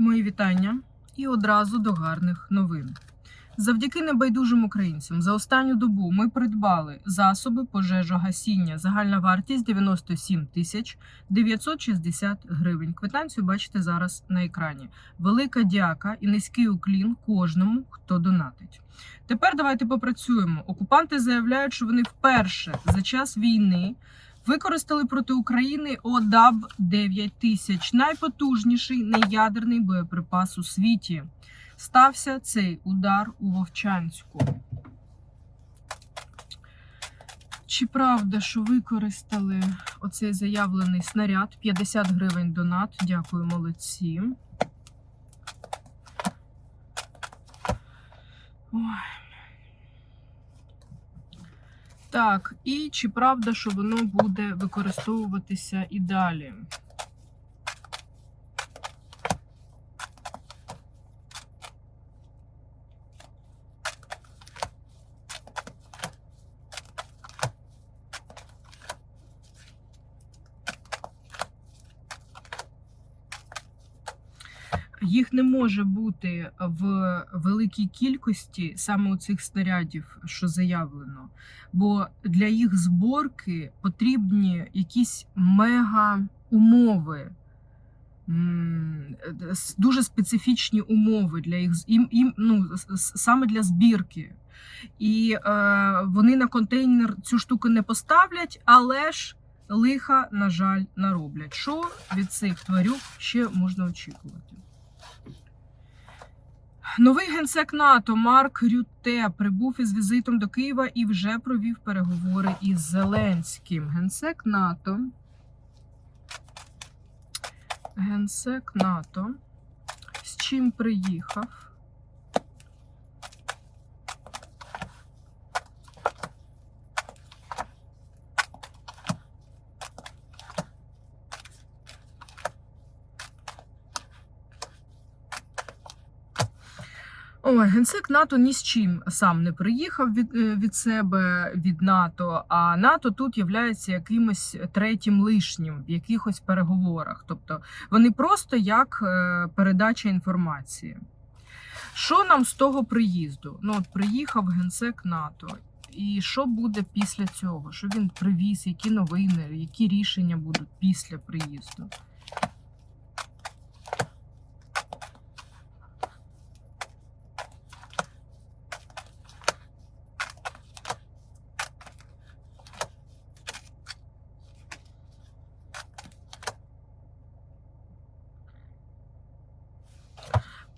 Мої вітання і одразу до гарних новин. Завдяки небайдужим українцям за останню добу ми придбали засоби пожежогасіння. Загальна вартість 97 тисяч 960 гривень. Квитанцію бачите зараз на екрані. Велика дяка і низький уклін кожному, хто донатить. Тепер давайте попрацюємо. Окупанти заявляють, що вони вперше за час війни використали проти України ОДАБ 9000 найпотужніший неядерний боєприпас у світі. Стався цей удар у Вовчанську. Чи правда, що використали оцей заявлений снаряд? 50 гривень донат. Дякую, молодці. Ой. Так, і чи правда, що воно буде використовуватися і далі? Їх не може бути в великій кількості саме у цих снарядів, що заявлено. Бо для їх зборки потрібні якісь мега умови. Дуже специфічні умови для їх їм, їм, ну, саме для збірки. І е, вони на контейнер цю штуку не поставлять, але ж лиха, на жаль, нароблять. Що від цих тварюк ще можна очікувати? Новий генсек НАТО Марк Рюте прибув із візитом до Києва і вже провів переговори із Зеленським. Генсек НАТО. Генсек НАТО. З чим приїхав? Ой, генсек НАТО ні з чим сам не приїхав від, е, від себе від НАТО. А НАТО тут являється якимось третім лишнім в якихось переговорах. Тобто вони просто як е, передача інформації. Що нам з того приїзду? Ну, от приїхав генсек НАТО. І що буде після цього? Що він привіз? Які новини, які рішення будуть після приїзду?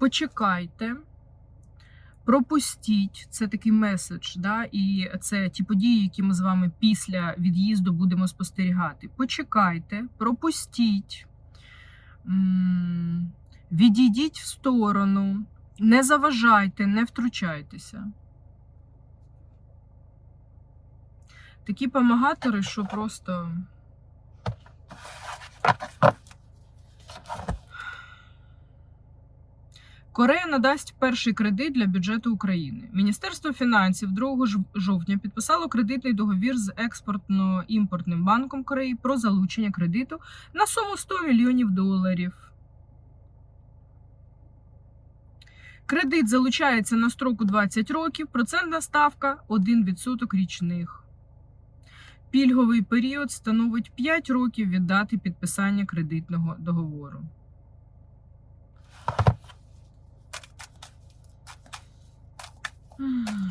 Почекайте, пропустіть. Це такий меседж, да? і це ті події, які ми з вами після від'їзду будемо спостерігати. Почекайте, пропустіть, відійдіть в сторону, не заважайте, не втручайтеся. Такі помагатори, що просто. Корея надасть перший кредит для бюджету України. Міністерство фінансів 2 жовтня підписало кредитний договір з експортно-імпортним банком Кореї про залучення кредиту на суму 100 мільйонів доларів. Кредит залучається на строку 20 років, процентна ставка 1% річних. Пільговий період становить 5 років від дати підписання кредитного договору.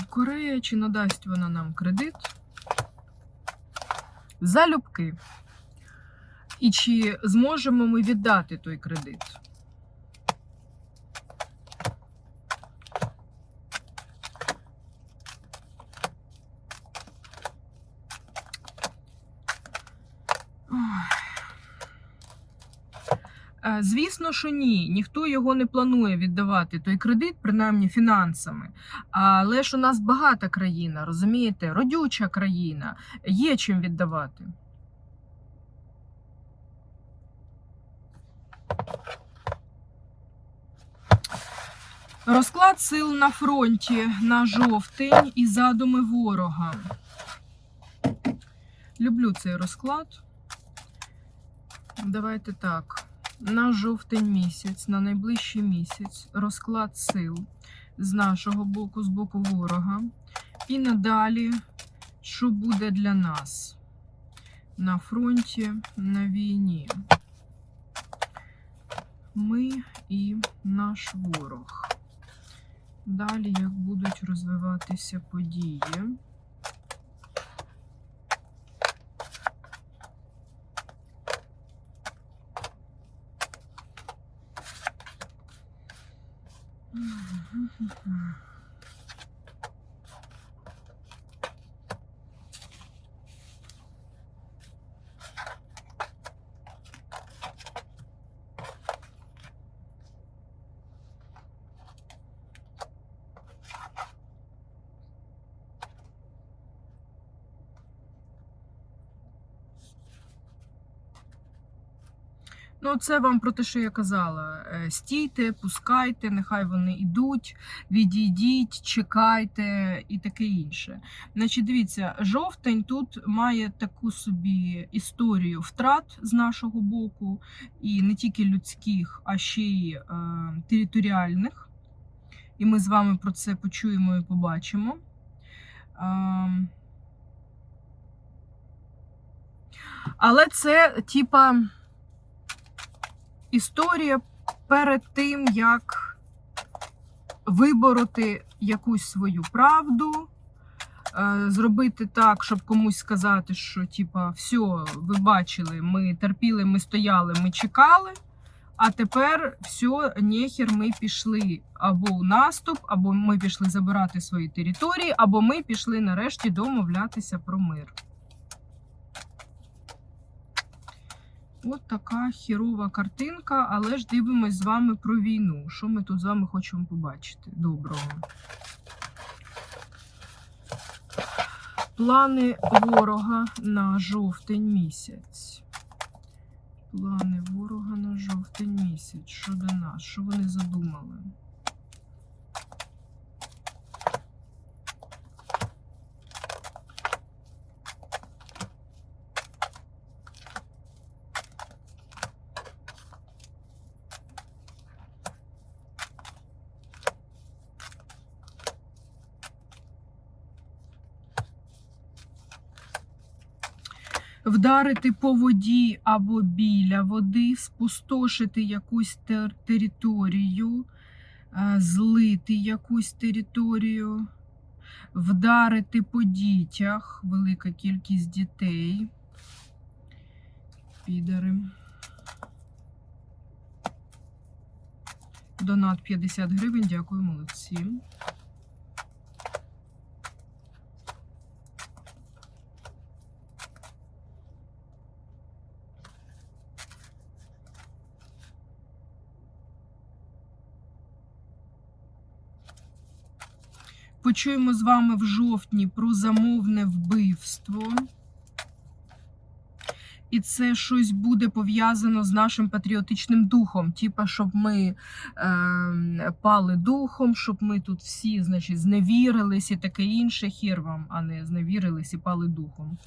Корея чи надасть вона нам кредит? Залюбки. І чи зможемо ми віддати той кредит? Звісно, що ні, ніхто його не планує віддавати той кредит, принаймні фінансами. Але ж у нас багата країна, розумієте, родюча країна, є чим віддавати. Розклад сил на фронті на жовтень і задуми ворога. Люблю цей розклад. Давайте так. На жовтень місяць, на найближчий місяць, розклад сил з нашого боку, з боку ворога. І надалі, що буде для нас на фронті, на війні. Ми і наш ворог. Далі, як будуть розвиватися події. 嗯嗯嗯嗯。Ну, це вам про те, що я казала. Е, Стійте, пускайте, нехай вони йдуть, відійдіть, чекайте і таке інше. Значить, дивіться, жовтень тут має таку собі історію втрат з нашого боку, і не тільки людських, а ще й е, територіальних. І ми з вами про це почуємо і побачимо. Е, але це, типа історія перед тим, як вибороти якусь свою правду, е, зробити так, щоб комусь сказати, що типа, все, ви бачили, ми терпіли, ми стояли, ми чекали. А тепер все, нехер, ми пішли або у наступ, або ми пішли забирати свої території, або ми пішли нарешті домовлятися про мир. От така хірова картинка, але ж дивимось з вами про війну. Що ми тут з вами хочемо побачити? Доброго. Плани ворога на жовтень місяць. Плани ворога на жовтень місяць. Що до нас? Що вони задумали? Вдарити по воді або біля води, спустошити якусь тер- територію, е, злити якусь територію, вдарити по дітях, велика кількість дітей. Підари. Донат 50 гривень, дякую, молодці. Почуємо з вами в жовтні про замовне вбивство. І це щось буде пов'язано з нашим патріотичним духом. Типа, щоб ми е, пали духом, щоб ми тут всі, значить, зневірились і таке інше. Хір вам, а не зневірились і пали духом.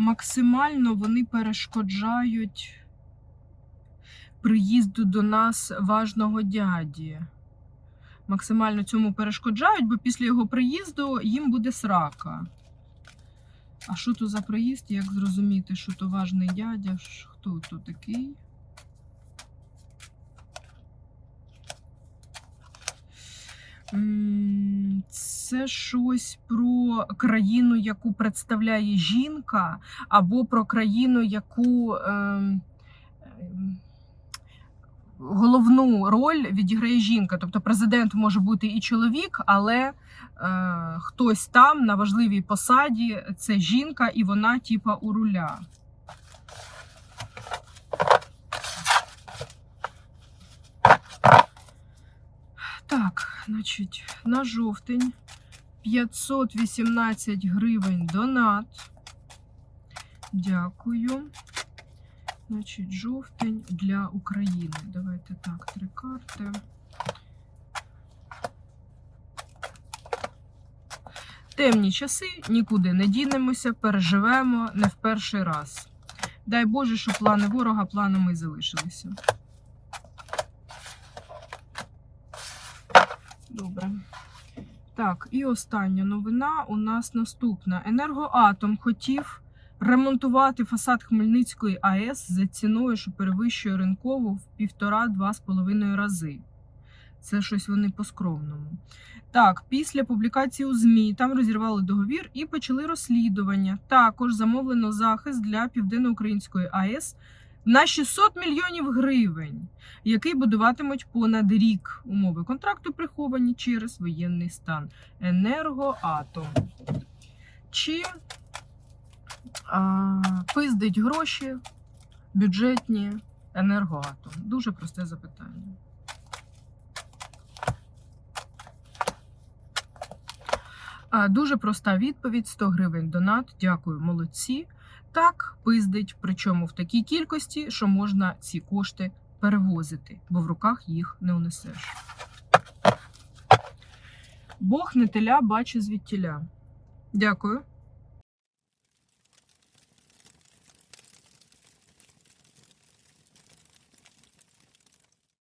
Максимально вони перешкоджають приїзду до нас важного дяді. Максимально цьому перешкоджають, бо після його приїзду їм буде срака. А що то за приїзд? Як зрозуміти, що то важний дядя? Хто то такий? Це щось про країну, яку представляє жінка, або про країну, яку ем, ем, головну роль відіграє жінка. Тобто президент може бути і чоловік, але е, хтось там на важливій посаді це жінка, і вона, типа, у руля. Так, значить, на жовтень 518 гривень донат. Дякую. Значить, жовтень для України. Давайте так, три карти. Темні часи, нікуди не дінемося, переживемо не в перший раз. Дай Боже, щоб плани ворога планами і залишилися. Так, і остання новина у нас наступна. Енергоатом хотів ремонтувати фасад Хмельницької АЕС за ціною, що перевищує ринкову в півтора-два з половиною рази. Це щось вони по скромному. Так, після публікації у ЗМІ там розірвали договір і почали розслідування. Також замовлено захист для південноукраїнської АЕС на 600 мільйонів гривень, який будуватимуть понад рік. Умови контракту приховані через воєнний стан. Енергоатом. Чи а, пиздить гроші бюджетні енергоатом? Дуже просте запитання. Дуже проста відповідь: 100 гривень донат. Дякую, молодці. Так, пиздить, причому в такій кількості, що можна ці кошти перевозити, бо в руках їх не унесеш. Бог не теля бачить звідтіля. Дякую.